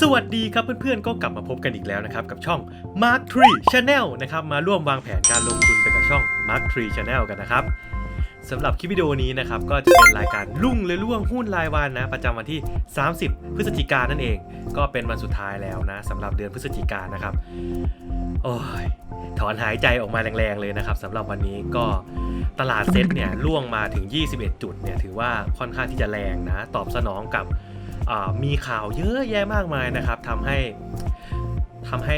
สวัสดีครับเพื่อนๆ ก็กลับมาพบกันอีกแล้วนะครับ กับช่อง Mark Tree Channel นะครับมาร่วมวางแผนการลงทุนไปกับช่อง Mark Tree Channel กันนะครับสำหรับคลิปวิดีโอนี้นะครับก็จะเป็นรายการลุ่งหรือล่วงหุ้นรายวันนะ ประจำวันที่ 30 พฤศจิกายนนั่นเอง ก็เป็นวันสุดท้ายแล้วนะสำหรับเดือนพฤศจิกายนนะครับโอ้ยถอนหายใจออกมาแรงๆเลยนะครับสำหรับวันนี้ก็ตลาดเซ็ตเนี่ยล่วงมาถึง 21 จุดเนี่ยถือว่าค่อนข้างที่จะแรงนะ ตอบสนองกับ มีข่าวเยอะแยะมากมายนะครับทำให้ทำให้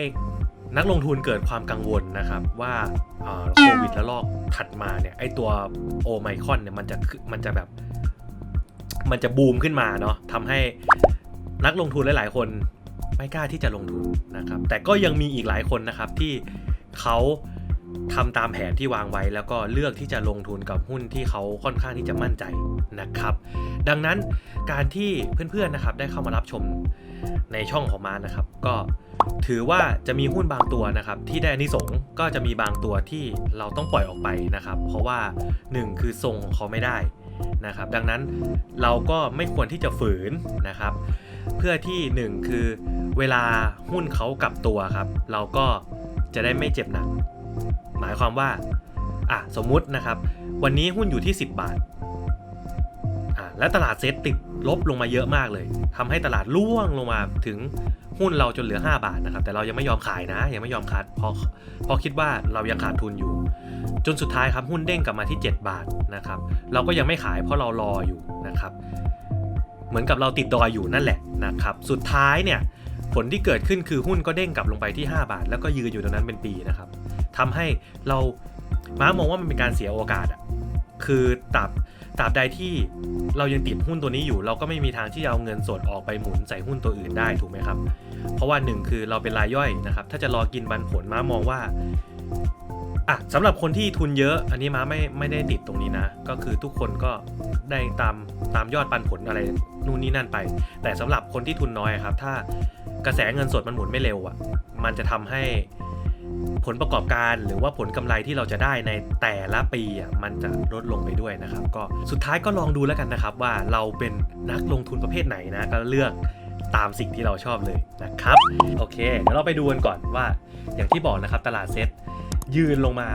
นักลงทุนเกิดความกังวลนะครับว่าโควิดระลอกถัดมาเนี่ยไอตัวโอไมคอนเนี่ยมันจะมันจะแบบ มันจะบูมขึ้นมาเนาะทำให้นักลงทุนหลาย ๆ คนไม่กล้าที่จะลงทุนนะครับ แต่ก็ยังมีอีกหลายคนนะครับที่เขา ทำตามแผนที่วางไว้ แล้วก็เลือกที่จะลงทุนกับหุ้นที่เขาค่อนข้างที่จะมั่นใจนะครับ ดังนั้นการที่เพื่อนๆนะครับได้เข้ามารับชมในช่องของมานะครับ ก็ถือว่าจะมีหุ้นบางตัวนะครับ ที่ได้อานิสงส์ก็จะมีบางตัวที่เราต้องปล่อยออกไปนะครับ เพราะว่าหนึ่งคือทรงของเขาไม่ได้นะครับ ดังนั้นเราก็ไม่ควรที่จะฝืนนะครับ เพื่อที่หนึ่งคือเวลาหุ้นเขากลับตัวครับ เราก็จะได้ไม่เจ็บหนัก หมายความว่าอะสมมุตินะครับ วันนี้หุ้นอยู่ที่ 10 บาทอะและตลาดเซตติดลบลงมาเยอะมากเลยทำให้ตลาดร่วงลงมาถึงหุ้นเราจนเหลือ 5 บาทนะครับ แต่เรายังไม่ยอมขายนะ ยังไม่ยอมคัดเพราะเพราะคิดว่าเรายังขาดทุนอยู่ จนสุดท้ายครับหุ้นเด้งกลับมาที่ 7 บาทนะครับ เราก็ยังไม่ขายเพราะเรารออยู่นะครับ เหมือนกับเราติดดอยอยู่นั่นแหละนะครับ สุดท้ายเนี่ยผลที่เกิดขึ้นคือหุ้นก็เด้งกลับลงไปที่ 5 บาท แล้วก็ยืนอยู่ตรงนั้นเป็นปีนะครับ ทำให้เราม้ามองว่ามันเป็นการเสียโอกาสอะคือตราบตราบใดที่เรายังติดหุ้นตัวนี้อยู่ เราก็ไม่มีทางที่จะเอาเงินสดออกไปหมุนใส่หุ้นตัวอื่นได้ถูกไหมครับ เพราะว่าหนึ่งคือเราเป็นรายย่อยนะครับ ถ้าจะรอกินบันผลม้ามองว่าอะสำหรับคนที่ทุนเยอะ อันนี้ม้าไม่ไม่ได้ติดตรงนี้นะ ก็คือทุกคนก็ได้ตามตามยอดปันผลอะไรนู่นนี่นั่นไป แต่สำหรับคนที่ทุนน้อยครับ ถ้ากระแสเงินสดมันหมุนไม่เร็วอะ มันจะทำให้ ผลประกอบการหรือว่าผลกำไรที่เราจะได้ในแต่ละปีอะมันจะลดลงไปด้วยนะครับ ก็สุดท้ายก็ลองดูแล้วกันนะครับ ว่าเราเป็นนักลงทุนประเภทไหนนะก็เลือกตามสิ่งที่เราชอบเลยนะครับ โอเคเดี๋ยวเราไปดูกันก่อนว่า อย่างที่บอกนะครับตลาดเซ็ตยืนลงมา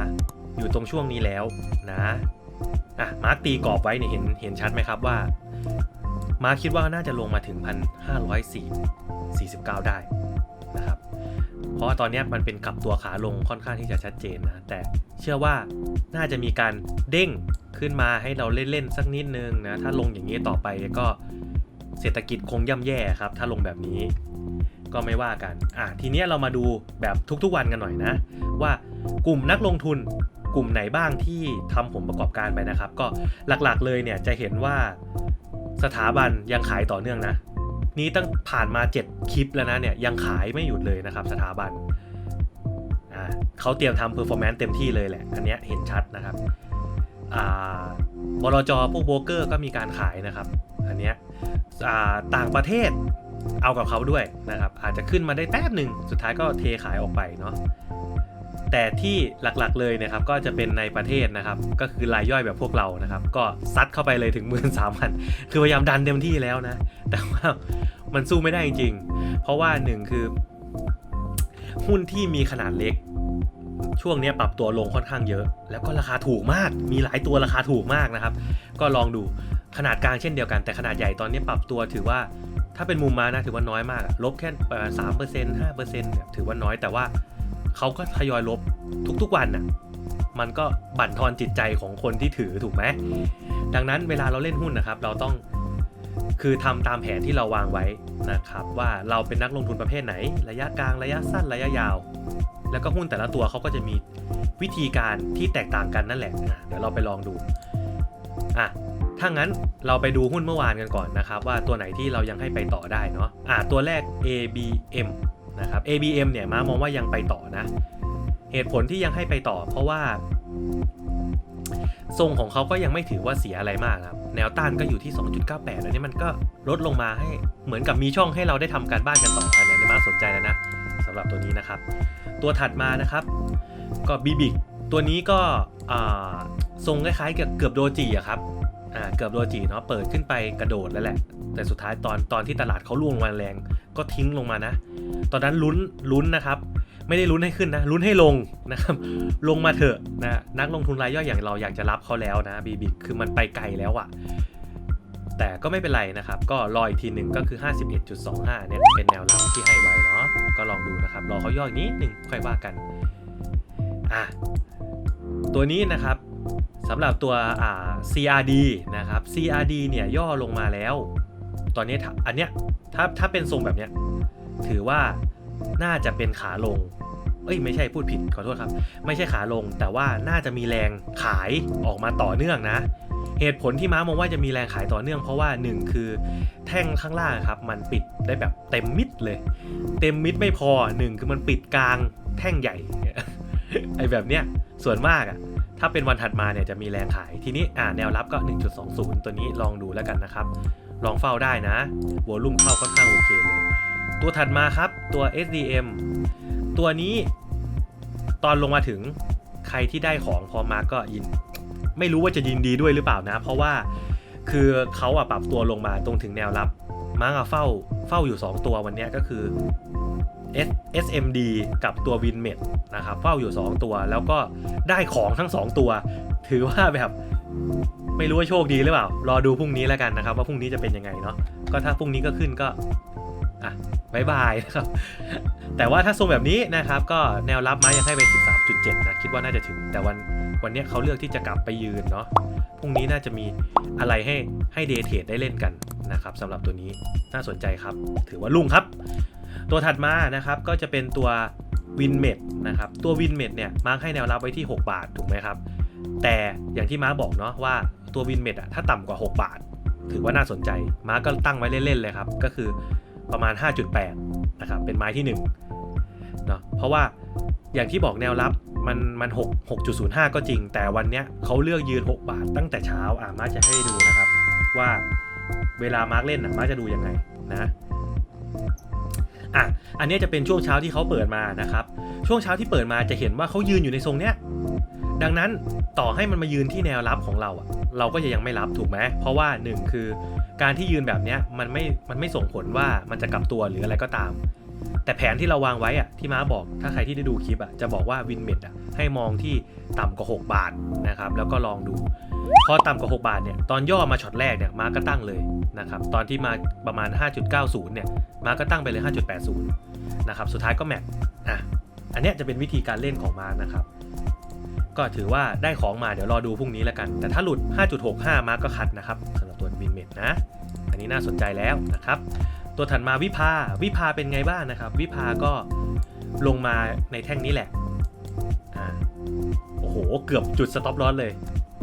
อยู่ตรงช่วงนี้แล้วนะอะมาร์กตีกรอบไว้เนี่ยเห็นเห็นชัดไหมครับว่า มาร์คคิดว่าน่าจะลงมาถึงพันห้าร้อยสี่สี่สิบเก้าได้นะครับ เพราะว่าตอนนี้มันเป็นกลับตัวขาลงค่อนข้างที่จะชัดเจนนะ แต่เชื่อว่าน่าจะมีการเด้งขึ้นมาให้เราเล่นๆสักนิดนึงนะ ถ้าลงอย่างนี้ต่อไปก็เศรษฐกิจคงย่ำแย่ครับ ถ้าลงแบบนี้ก็ไม่ว่ากัน อะ ทีนี้เรามาดูแบบทุกๆวันกันหน่อยนะ ว่ากลุ่มนักลงทุนกลุ่มไหนบ้างที่ทำผลประกอบการไปนะครับ ก็หลักๆเลยเนี่ยจะเห็นว่าสถาบันยังขายต่อเนื่องนะ นี้ตั้งผ่านมา 7 คลิปแล้วนะเนี่ยยังขายไม่หยุดเลยนะครับสถาบันอ่าเขาเตรียมทำเพอร์ฟอร์แมนซ์เต็มที่เลยแหละ อันเนี้ยเห็นชัดนะครับอ่าบลจพวกโบรกเกอร์ก็มีการขายนะครับ อันเนี้ยอ่าต่างประเทศเอากับเขาด้วยนะครับ อาจจะขึ้นมาได้แป๊บหนึ่งสุดท้ายก็เทขายออกไปเนาะ แต่ที่หลักๆเลยนะครับก็จะเป็นในประเทศนะครับ ก็คือรายย่อยแบบพวกเรานะครับ ก็ซัดเข้าไปเลยถึงหมื่นสามพันคือพยายามดันเต็มที่แล้วนะ แต่ว่ามันสู้ไม่ได้จริงๆ เพราะว่าหนึ่งคือ หุ้นที่มีขนาดเล็ก ช่วงนี้ปรับตัวลงค่อนข้างเยอะ แล้วก็ราคาถูกมาก มีหลายตัวราคาถูกมากนะครับ ก็ลองดูขนาดกลางเช่นเดียวกันแต่ขนาดใหญ่ตอนนี้ปรับตัวถือว่าถ้าเป็นมุมมานะถือว่าน้อยมากลบแค่ประมาณสามเปอร์เซ็นต์ห้าเปอร์เซ็นต์ถือว่าน้อยแต่ว่า เขาก็ทยอยลบทุกๆวันน่ะมันก็บั่นทอนจิตใจของคนที่ถือถูกไหมดังนั้นเวลาเราเล่นหุ้นนะครับ เราต้องคือทำตามแผนที่เราวางไว้นะครับ ว่าเราเป็นนักลงทุนประเภทไหน ระยะกลางระยะสั้นระยะยาว แล้วก็หุ้นแต่ละตัวเขาก็จะมีวิธีการที่แตกต่างกันนั่นแหละอะเดี๋ยวเราไปลองดูอะถ้างั้นเราไปดูหุ้นเมื่อวานกันก่อนนะครับ ว่าตัวไหนที่เรายังให้ไปต่อได้เนาะอะตัวแรก ABM นะครับ ABM เนี่ยมามองว่ายังไปต่อนะ เหตุผลที่ยังให้ไปต่อ เพราะว่า ทรงของเขาก็ยังไม่ถือว่าเสียอะไรมากครับ แนวต้านก็อยู่ที่ 2.98 อันนี้มันก็ลดลงมาให้เหมือนกับมีช่องให้เราได้ทำการบ้านกันต่ออันนี้มาสนใจแล้วนะสำหรับตัวนี้นะครับ ตัวถัดมานะครับ ก็บีบิกตัวนี้ก็ทรงคล้ายๆกับเกือบโดจิอะครับ อ่าเกือบโดจิเนาะเปิดขึ้นไปกระโดดแล้วแหละ แต่สุดท้ายตอนตอนที่ตลาดเขาล่วงมาแรงก็ทิ้งลงมานะ ตอนนั้นลุ้นลุ้นนะครับ ไม่ได้ลุ้นให้ขึ้นนะลุ้นให้ลงนะครับ ลงมาเถอะนะนักลงทุนรายย่อยอย่างเราอยากจะรับเขาแล้วนะบีบิคือมันไปไกลแล้วอะแต่ก็ไม่เป็นไรนะครับ ก็รออีกทีหนึ่งก็คือ 51.25 เนี่ยเป็นแนวรับที่ให้ไว้เนาะก็ลองดูนะครับ รอเขาย่ออีกนิดหนึ่งค่อยว่ากันอะตัวนี้นะครับ สำหรับตัว CRD นะครับ CRD เนี่ยย่อลงมาแล้ว ตอนนี้อันเนี้ยถ้าถ้าเป็นทรงแบบเนี้ยถือว่าน่าจะเป็นขาลง เอ้ยไม่ใช่พูดผิดขอโทษครับ ไม่ใช่ขาลง แต่ว่าน่าจะมีแรงขายออกมาต่อเนื่องนะ เหตุผลที่ม้ามองว่าจะมีแรงขายต่อเนื่อง เพราะว่า 1 คือแท่งข้างล่างครับมันปิดได้แบบเต็มมิดเลย เต็มมิดไม่พอ 1 คือมันปิดกลางแท่งใหญ่ไอแบบเนี้ยส่วนมากอะ ถ้าเป็นวันถัดมาเนี่ยจะมีแรงขาย ทีนี้อ่าแนวรับก็ 1.20 ตัวนี้ลองดูแล้วกันนะครับ ลองเฝ้าได้นะวอลุ่มเข้าค่อนข้างโอเคเลย ตัวถัดมาครับตัว SDM ตัวนี้ตอนลงมาถึงใครที่ได้ของพอมาก็ยิน ไม่รู้ว่าจะยินดีด้วยหรือเปล่านะ เพราะว่าคือเขาอะปรับตัวลงมาตรงถึงแนวรับมาร์กอะเฝ้าเฝ้าอยู่ 2 ตัววันนี้ก็คือ SMD กับตัว Winmet นะครับเฝ้าอยู่ 2 ตัว แล้วก็ได้ของทั้ง 2 ตัว ถือว่าแบบไม่รู้ว่าโชคดีหรือเปล่า รอดูพรุ่งนี้แล้วกันนะครับ ว่าพรุ่งนี้จะเป็นยังไงเนาะก็ถ้าพรุ่งนี้ก็ขึ้นก็อะบายบายนะครับ แต่ว่าถ้าทรงแบบนี้นะครับก็แนวรับมายังให้ไป 13.7 นะ คิดว่าน่าจะถึง แต่วันวันนี้เขาเลือกที่จะกลับไปยืนเนาะพรุ่งนี้น่าจะมีอะไรให้ให้เดย์เทรดได้เล่นกันนะครับสำหรับตัวนี้น่าสนใจครับ ถือว่าลุ่งครับ ตัวถัดมานะครับก็จะเป็นตัว w i n m e d นะครับตัว w i n m e d เนี่ยมาร์คให้แนวรับไว้ที่ 6 บาทถูกไหมครับ แต่อย่างที่มาร์คบอกเนาะว่าตัว w i n m e d อะถ้าต่ำกว่า 6 บาท ถือว่าน่าสนใจ มาร์คก็ตั้งไว้เล่นๆเลยครับ ก็คือประมาณ 5.8นะครับเป็นไม้ที่1เนาะเพราะว่าอย่างที่บอกแนวรับมันมัน6 6.05 ก็จริง แต่วันเนี้ยเขาเลือกยืน 6 บาท ตั้งแต่เช้าอะมาร์คจะให้ดูนะครับ ว่าเวลามาร์คเล่นอะมาร์คจะดูยังไงนะ อะอันนี้จะเป็นช่วงเช้าที่เขาเปิดมานะครับ ช่วงเช้าที่เปิดมาจะเห็นว่าเขายืนอยู่ในทรงเนี้ยดังนั้นต่อให้มันมายืนที่แนวรับของเราอะเราก็จะยังไม่รับถูกไหมเพราะว่าหนึ่งคือ การที่ยืนแบบเนี้ยมันไม่มันไม่ส่งผลว่ามันจะกลับตัวหรืออะไรก็ตาม แต่แผนที่เราวางไว้อะที่ม้าบอกถ้าใครที่ได้ดูคลิปอะจะบอกว่าวินเมดอะให้มองที่ต่ำกว่า 6 บาทนะครับแล้วก็ลองดู พอต่ำกว่า 6 บาทเนี่ยตอนย่อมาช็อตแรกเนี่ยมาก็ตั้งเลยนะครับตอนที่มาประมาณ 5.90เนี่ยมาก็ตั้งไปเลย 5.80นะครับสุดท้ายก็แมทอะอันนี้จะเป็นวิธีการเล่นของมานะครับก็ถือว่าได้ของมาเดี๋ยวรอดูพรุ่งนี้แล้วกัน แต่ถ้าหลุด 5.65 มาก็คัดนะครับสำหรับตัววินเมดนะ อันนี้น่าสนใจแล้วนะครับ ตัวถัดมาวิภาวิภาเป็นไงบ้างนะครับ วิภาก็ลงมาในแท่งนี้แหละอ่าโอ้โห เกือบจุดสต็อปลอสเลย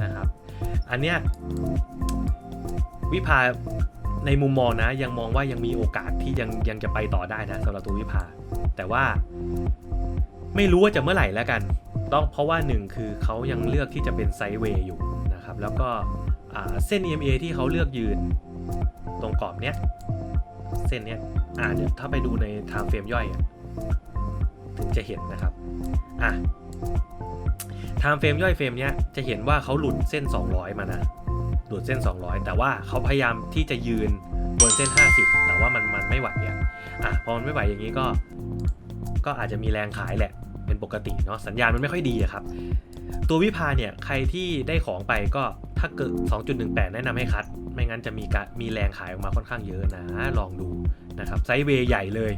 นะครับ อันเนี้ยวิภาในมุมมองนะ ยังมองว่ายังมีโอกาสที่ยังยังจะไปต่อได้นะสำหรับตัววิภา แต่ว่าไม่รู้ว่าจะเมื่อไหร่แล้วกัน ต้องเพราะว่าหนึ่งคือเขายังเลือกที่จะเป็นไซด์เวย์อยู่นะครับ แล้วก็เส้น EMA ที่เขาเลือกยืนตรงกรอบเนี้ยเส้นเนี้ยอ่าเดี๋ยวถ้าไปดูในทางเฟรมย่อยอถึงจะเห็นนะครับอะ ทางเฟรมย่อยเฟรมเนี้ยจะเห็นว่าเขาหลุดเส้น 200 มานะ หลุดเส้น 200 แต่ว่าเขาพยายามที่จะยืนบนเส้น 50 แต่ว่ามันมันไม่ไหวอะอะพอมันไม่ไหวอย่างนี้ก็ ก็อาจจะมีแรงขายแหละ เป็นปกติเนาะสัญญาณมันไม่ค่อยดีอะครับ ตัววิภาเนี่ยใครที่ได้ของไปก็ถ้าเกิด 2.18 แนะนำให้คัด ไม่งั้นจะมีการมีแรงขายออกมาค่อนข้างเยอะนะ ลองดูนะครับไซด์เวย์ใหญ่เลย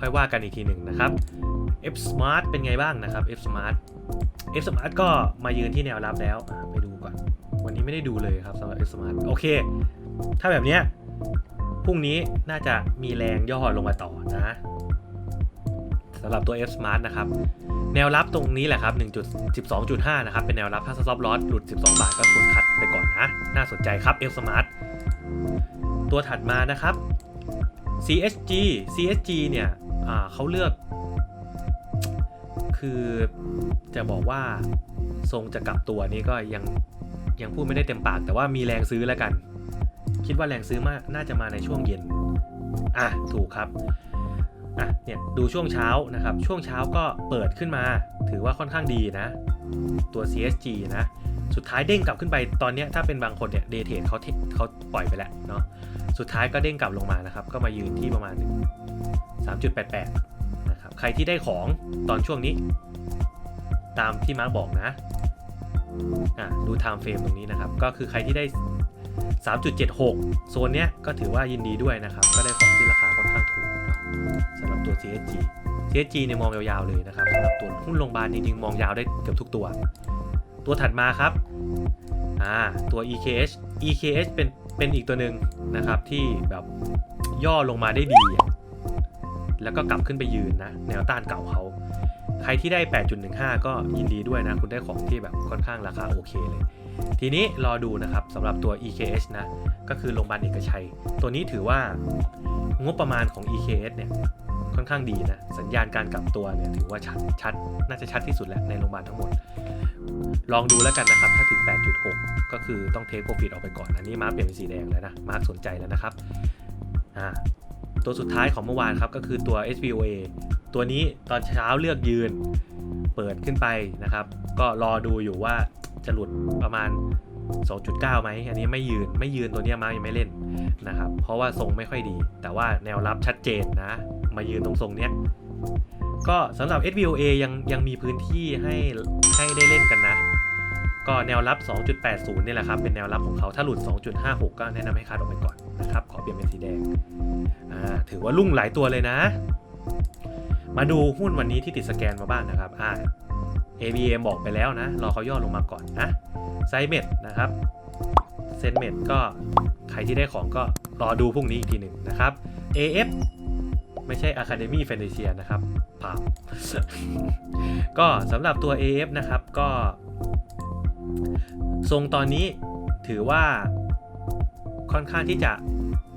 ค่อยว่ากันอีกทีหนึ่งนะครับ F Smart เป็นไงบ้างนะครับ F Smart F Smart ก็มายืนที่แนวรับแล้ว ไปดูก่อน วันนี้ไม่ได้ดูเลยครับสำหรับ F Smart โอเค ถ้าแบบเนี้ยพรุ่งนี้น่าจะมีแรงย่อลงมาต่อนะสำหรับตัว F Smart นะครับ แนวรับตรงนี้แหละครับ 1.12.5 นะครับ เป็นแนวรับถ้า stop loss หลุด 12 บาทก็ควรคัดไปก่อนนะ น่าสนใจครับ F Smart ตัวถัดมานะครับ CSG CSG เนี่ยอ่าเขาเลือก คือจะบอกว่าทรงจะกลับตัวนี้ก็ยังยังพูดไม่ได้เต็มปาก แต่ว่ามีแรงซื้อแล้วกัน คิดว่าแรงซื้อมากน่าจะมาในช่วงเย็น อะ ถูกครับอะเนี่ยดูช่วงเช้านะครับ ช่วงเช้าก็เปิดขึ้นมา ถือว่าค่อนข้างดีนะ ตัว CSG นะ สุดท้ายเด้งกลับขึ้นไปตอนนี้ถ้าเป็นบางคนเนี่ยเดทเทดเขาเขาปล่อยไปแล้วเนาะสุดท้ายก็เด้งกลับลงมานะครับ ก็มายืนที่ประมาณ 3.88 ครับใครที่ได้ของตอนช่วงนี้ ตามที่มาร์กบอกนะอะดูไทม์เฟรมตรงนี้นะครับ ก็คือใครที่ได้ 3.76 โซนเนี้ยก็ถือว่ายินดีด้วยนะครับ ก็ได้ของที่ราคาค่อนข้างถูกเนาะสำหรับตัว CSG CSG เนี่ยมองยาวๆเลยนะครับสำหรับตัวหุ้นโรงพยาบาลจริงๆมองยาวได้เกือบทุกตัว ตัวถัดมาครับอ่าตัว EKH EKH เป็นเป็นอีกตัวหนึ่งนะครับที่แบบย่อลงมาได้ดี แล้วก็กลับขึ้นไปยืนนะแนวต้านเก่าเขาใครที่ได้ 8.15 ก็ยินดีด้วยนะ คุณได้ของที่แบบค่อนข้างราคาโอเคเลย ทีนี้รอดูนะครับสำหรับตัว EKH นะ ก็คือโรงพยาบาลเอกชัย ตัวนี้ถือว่างบประมาณของ EKH เนี่ยค่อนข้างดีนะ สัญญาณการกลับตัวเนี่ยถือว่าชัดชัดน่าจะชัดที่สุดแล้วในโรงพยาบาลทั้งหมด ลองดูแล้วกันนะครับ ถ้าถึง 8.6 ก็คือต้องเทคโปรฟิตออกไปก่อน อันนี้มาร์คเปลี่ยนเป็นสีแดงแล้วนะ มาร์คสนใจแล้วนะครับ อ่า ตัวสุดท้ายของเมื่อวานครับก็คือตัว SVOA ตัวนี้ตอนเช้าเลือกยืนเปิดขึ้นไปนะครับ ก็รอดูอยู่ว่าจะหลุดประมาณ 2.9ไหมอันนี้ไม่ยืนไม่ยืนตัวนี้มายังไม่เล่นนะครับ เพราะว่าทรงไม่ค่อยดี แต่ว่าแนวรับชัดเจนนะ มายืนตรงทรงเนี้ยก็สำหรับ SVOA ยังยังมีพื้นที่ให้ให้ได้เล่นกันนะ ก็แนวรับ 2.80 นี่แหละครับ เป็นแนวรับของเขา ถ้าหลุด 2.56 ก็แนะนำให้คัดออกไปก่อนนะครับ ขอเปลี่ยนเป็นสีแดง อ่า ถือว่าลุ่งหลายตัวเลยนะ มาดูหุ้นวันนี้ที่ติดสแกนมาบ้างนะครับ อ่า ABM บอกไปแล้วนะ รอเขาย่อลงมาก่อนนะ ไซเมดนะครับ เซนเมดก็ใครที่ได้ของก็รอดูพรุ่งนี้อีกทีหนึ่งนะครับ AF ไม่ใช่ Academy f a n t a s i a นะครับผาก็สำหรับตัว AF นะครับ ก็ ทรงตอนนี้ถือว่าค่อนข้างที่จะ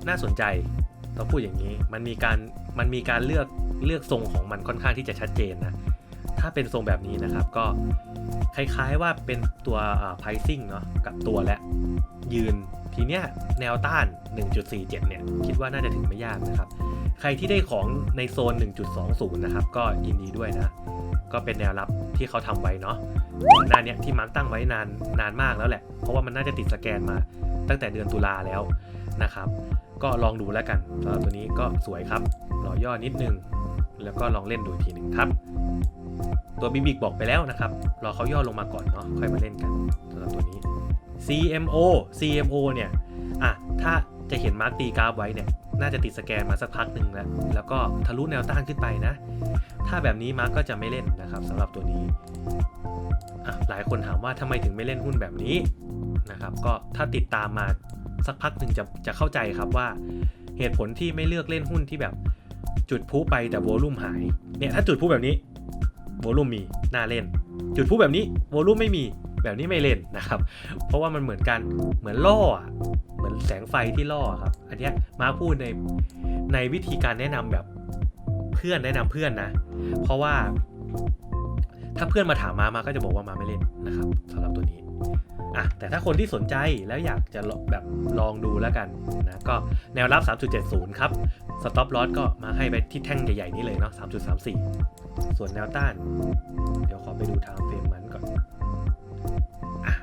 น่าสนใจต้องพูดอย่างนี้มันมีการมันมีการเลือกเลือกทรงของมันค่อนข้างที่จะชัดเจนนะถ้าเป็นทรงแบบนี้นะครับก็คล้ายๆว่าเป็นตัวอ่า pricing เนาะกับตัวและยืนทีเนี้ยแนวต้าน 1.47 เนี่ย คิดว่าน่าจะถึงไม่ยากนะครับ ใครที่ได้ของในโซน 1.20 นะครับ ก็ยินดีด้วยนะ ก็เป็นแนวรับที่เขาทำไว้เนาะก่อนหน้านี้ที่มาร์กตั้งไว้นานนานมากแล้วแหละ เพราะว่ามันน่าจะติดสแกนมาตั้งแต่เดือนตุลาแล้วนะครับ ก็ลองดูแล้วกันสำหรับตัวนี้ก็สวยครับรอย่อนิดนึง แล้วก็ลองเล่นดูทีหนึ่งครับ ตัวบิบิกบอกไปแล้วนะครับ รอเขาย่อลงมาก่อนเนาะค่อยมาเล่นกันสำหรับตัวนี้ CMO CMO เนี่ยอะถ้าจะเห็นมาร์กตีกราฟไว้เนี่ยน่าจะติดสแกนมาสักพักหนึ่งแล้ว แล้วก็ทะลุแนวต้านขึ้นไปนะ ถ้าแบบนี้มาร์กก็จะไม่เล่นนะครับสำหรับตัวนี้อะหลายคนถามว่าทำไมถึงไม่เล่นหุ้นแบบนี้นะครับ ก็ถ้าติดตามมาสักพักหนึ่งจะจะเข้าใจครับว่า เหตุผลที่ไม่เลือกเล่นหุ้นที่แบบจุดพุไปแต่โวลุ่มหายเนี่ยถ้าจุดพุแบบนี้โวลุ่มมีน่าเล่น จุดพุแบบนี้โวลุ่มไม่มีแบบนี้ไม่เล่นนะครับ เพราะว่ามันเหมือนกันเหมือนล่อเหมือนแสงไฟที่ล่อครับ อันนี้มาพูดในในวิธีการแนะนำแบบ เพื่อนแนะนำเพื่อนนะ เพราะว่า ถ้าเพื่อนมาถามมามาก็จะบอกว่ามาไม่เล่นนะครับสำหรับตัวนี้อะแต่ถ้าคนที่สนใจแล้วอยากจะแบบลองดูแล้วกันนะก็แนวรับ 3.70 ครับสต็อปลอสก็มาให้ไปที่แท่งใหญ่ๆนี้เลยเนาะ3.34 ส่วนแนวต้าน เดี๋ยวขอไปดูทางเฟรมมันก่อนอะ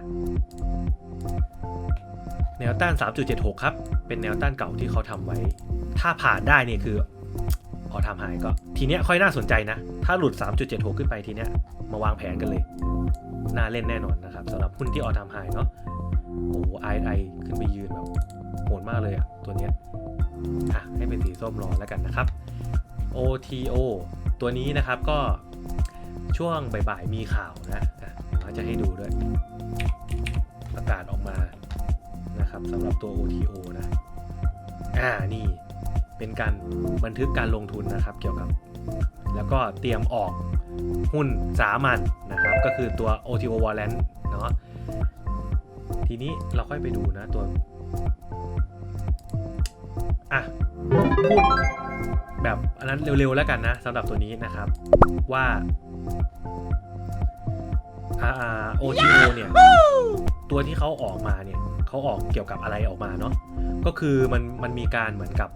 แนวต้าน 3.76 ครับ เป็นแนวต้านเก่าที่เขาทำไว้ ถ้าผ่านได้เนี่ยคือ ออทำหายก็ ทีเนี้ยค่อยน่าสนใจนะ ถ้าหลุด 3.76 ขึ้นไปทีเนี้ยมาวางแผนกันเลย น่าเล่นแน่นอนนะครับสำหรับหุ้นที่ออทำหายเนาะโอ้โหไอไอขึ้นไปยืนแบบโหดมากเลยอะตัวเนี้ยอะให้เป็นสีส้มรอแล้วกันนะครับ OTO ตัวนี้นะครับก็ช่วงบ่ายๆมีข่าวนะอะเดี๋ยวเราจะให้ดูด้วย ประกาศออกมานะครับสำหรับตัว OTO นะ อ่านี่ เป็นการบันทึกการลงทุนนะครับเกี่ยวกับ แล้วก็เตรียมออกหุ้นสามัญนะครับก็คือตัว OTO Warrant เนาะทีนี้เราค่อยไปดูนะตัวอะพูดแบบอันนั้นเร็วๆแล้วกันนะสำหรับตัวนี้นะครับว่าอ่า OTO เนี่ย ตัวที่เขาออกมาเนี่ยเขาออกเกี่ยวกับอะไรออกมาเนาะ ก็คือมันมันมีการเหมือนกับ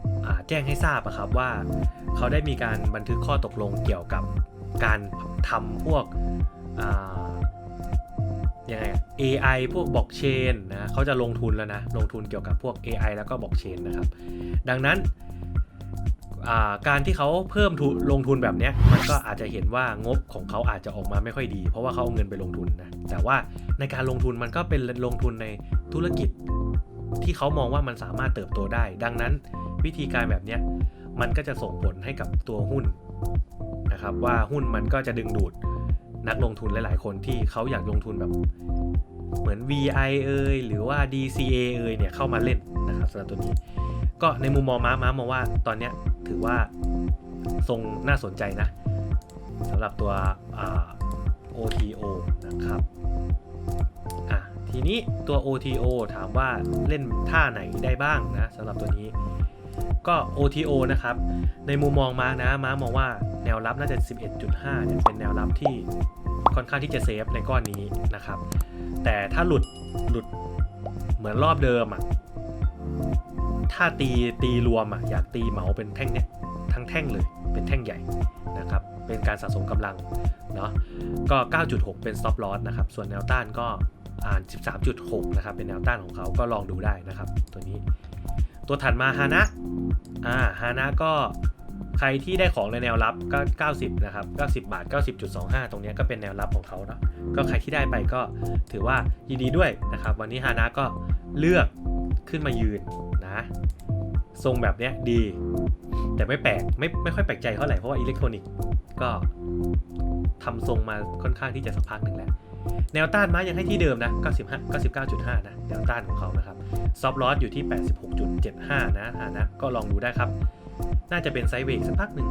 แจ้งให้ทราบอะครับว่าเขาได้มีการบันทึกข้อตกลงเกี่ยวกับการทำพวกยังไง AI พวกบล็อกเชนนะเขาจะลงทุนแล้วนะ ลงทุนเกี่ยวกับพวก AI แล้วก็บล็อกเชนนะครับ ดังนั้นาการที่เขาเพิ่มทุนลงทุนแบบนี้มันก็อาจจะเห็นว่างบของเขาอาจจะออกมาไม่ค่อยดี เพราะว่าเขาเอาเงินไปลงทุนนะแต่ว่าในการลงทุนมันก็เป็นลงทุนในธุรกิจ ที่เขามองว่ามันสามารถเติบโตได้ ดังนั้นวิธีการแบบนี้มันก็จะส่งผลให้กับตัวหุ้นนะครับว่าหุ้นมันก็จะดึงดูดนักลงทุนหลาย ๆ คนที่เขาอยากลงทุนแบบเหมือน VI เอยหรือว่า DCA เอยเนี่ยเข้ามาเล่นนะครับสำหรับตัวนี้ ก็ในมุมมองม้าม้ามองว่าตอนนี้ถือว่าทรงน่าสนใจนะสำหรับตัว OTO นะครับ ทีนี้ตัว OTO ถามว่าเล่นท่าไหนได้บ้างนะสำหรับตัวนี้ ก็ OTO นะครับ ในมุมมองมานะมามองว่าแนวรับน่าจะ 11.5เนี่ยเป็นแนวรับที่ค่อนข้างที่จะเซฟในก้อนนี้นะครับ แต่ถ้าหลุดหลุดเหมือนรอบเดิมอะถ้าตีตีรวมอะอยากตีเหมาเป็นแท่งเนี้ยทั้งแท่งเลยเป็นแท่งใหญ่นะครับ เป็นการสะสมกำลังเนาะก็ 9.6 เป็น stop loss นะครับ ส่วนแนวต้านก็ อ่าน 13.6 นะครับ เป็นแนวต้านของเขาก็ลองดูได้นะครับ ตัวนี้ ตัวถัดมาฮานะ อ่า ฮานะก็ใครที่ได้ของในแนวรับก็ 90 นะครับ 90 บาท 90.25 ตรงนี้ก็เป็นแนวรับของเขาเนาะ ก็ใครที่ได้ไปก็ถือว่ายินดีด้วยนะครับ วันนี้ฮานะก็เลือกขึ้นมายืนนะ ทรงแบบเนี้ยดี แต่ไม่แปลก ไม่ไม่ค่อยแปลกใจเท่าไหร่ เพราะว่าอิเล็กทรอนิกส์ก็ทำทรงมาค่อนข้างที่จะสักพักหนึ่งแล้ว แนวต้านม้ายังให้ที่เดิมนะ 95 99.5 นะ แนวต้านของเขานะครับ ซอฟลอสอยู่ที่ 86.75 นะอ่านะ ก็ลองดูได้ครับ น่าจะเป็นไซเวกสักพักหนึ่ง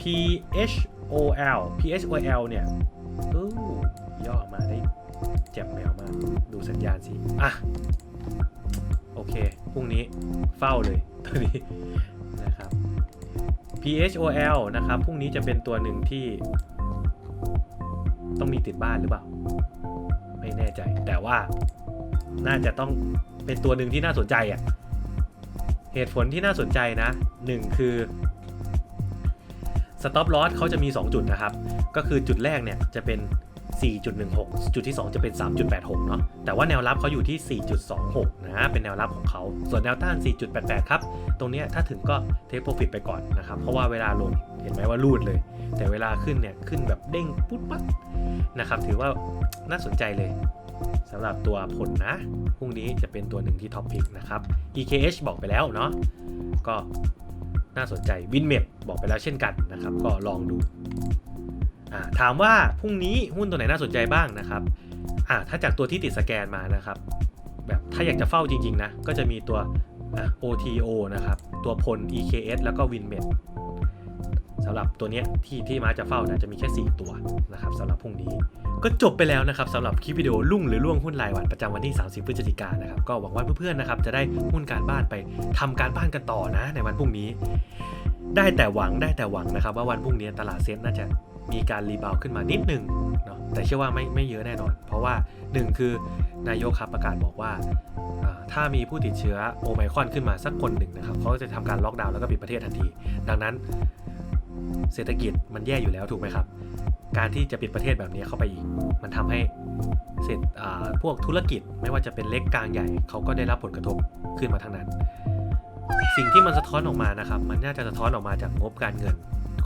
PHOL PHOL เนี่ยอู้ย่อมาได้แจ่มแมวมาก ดูสัญญาณสิ อะ โอเค พรุ่งนี้เฝ้าเลยตัวนี้นะครับ PHOL นะครับ พรุ่งนี้จะเป็นตัวหนึ่งที่ ต้องมีติดบ้านหรือเปล่า ไม่แน่ใจ แต่ว่าน่าจะต้องเป็นตัวหนึ่งที่น่าสนใจอะ เหตุผลที่น่าสนใจนะหนึ่งคือ stop loss เขาจะมี 2 จุดนะครับ ก็คือจุดแรกเนี่ยจะเป็น 4.16 จุดที่ 2 จะเป็น 3.86 เนาะ แต่ว่าแนวรับเขาอยู่ที่ 4.26 นะ เป็นแนวรับของเขา ส่วนแนวต้าน 4.88 ครับ ตรงนี้ถ้าถึงก็เทคโปรฟิตไปก่อนนะครับ เพราะว่าเวลาลงเห็นไหมว่ารูดเลย แต่เวลาขึ้นเนี่ย ขึ้นแบบเด้งปุ๊บปั๊บนะครับ ถือว่าน่าสนใจเลยสำหรับตัวผลนะ พรุ่งนี้จะเป็นตัวหนึ่งที่ท็อปพิกนะครับ EKH บอกไปแล้วเนาะ ก็น่าสนใจ WinMap บอกไปแล้วเช่นกันนะครับ ก็ลองดู ถามว่าพรุ่งนี้หุ้นตัวไหนน่าสนใจบ้างนะครับอ่าถ้าจากตัวที่ติดสแกนมานะครับ แบบถ้าอยากจะเฝ้าจริง ๆ นะ ก็จะมีตัว OTO นะครับ ตัวพล EKS แล้วก็ WinMap สำหรับตัวเนี้ยที่ที่มาจะเฝ้านะจะมีแค่ 4 ตัวนะครับสำหรับพรุ่งนี้ก็จบไปแล้วนะครับสำหรับคลิปวิดีโอลุ่งหรือล่วงหุ้นรายวันประจำวันที่ 30 พฤศจิกายนนะครับก็หวังว่าเพื่อนๆนะครับจะได้หุ้นการบ้านไปทำการบ้านกันต่อนะ ในวันพรุ่งนี้ ได้แต่หวังได้แต่หวังนะครับ ว่าวันพรุ่งนี้ตลาดเซ็ตน่าจะ มีการรีบาวขึ้นมานิดหนึ่งเนาะแต่เชื่อว่าไม่ไม่เยอะแน่นอน เพราะว่าหนึ่งคือนายกครับประกาศบอกว่า ถ้ามีผู้ติดเชื้อโอไมครอนขึ้นมาสักคนหนึ่งนะครับเขาจะทำการล็อกดาวน์แล้วก็ปิดประเทศทันที ดังนั้น เศรษฐกิจมันแย่อยู่แล้วถูกไหมครับ การที่จะปิดประเทศแบบนี้เข้าไปอีก มันทำให้เศรษฐอ่าพวกธุรกิจไม่ว่าจะเป็นเล็กกลางใหญ่เขาก็ได้รับผลกระทบขึ้นมาทั้งนั้น สิ่งที่มันสะท้อนออกมานะครับ มันน่าจะสะท้อนออกมาจากงบการเงิน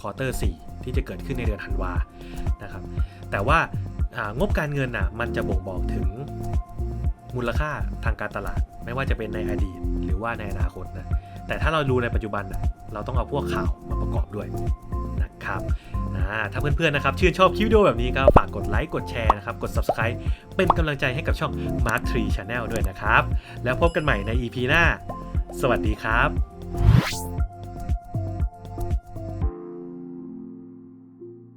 ควอเตอร์4 ที่จะเกิดขึ้นในเดือนธันวานะครับ แต่ว่างบการเงินอะมันจะบ่งบอกถึงมูลค่าทางการตลาด ไม่ว่าจะเป็นในอดีตหรือว่าในอนาคตนะแต่ถ้าเราดูในปัจจุบันน่ะเราต้องเอาพวกข่าวมาประกอบด้วยนะครับถ้าเพื่อนๆนะครับชื่นชอบคลิปวิดีโอแบบนี้ก็ฝากกดไลค์กดแชร์นะครับกด subscribe เป็นกำลังใจให้กับช่อง Mark Tree Channel ด้วยนะครับ แล้วพบกันใหม่ใน EP หน้า สวัสดีครับ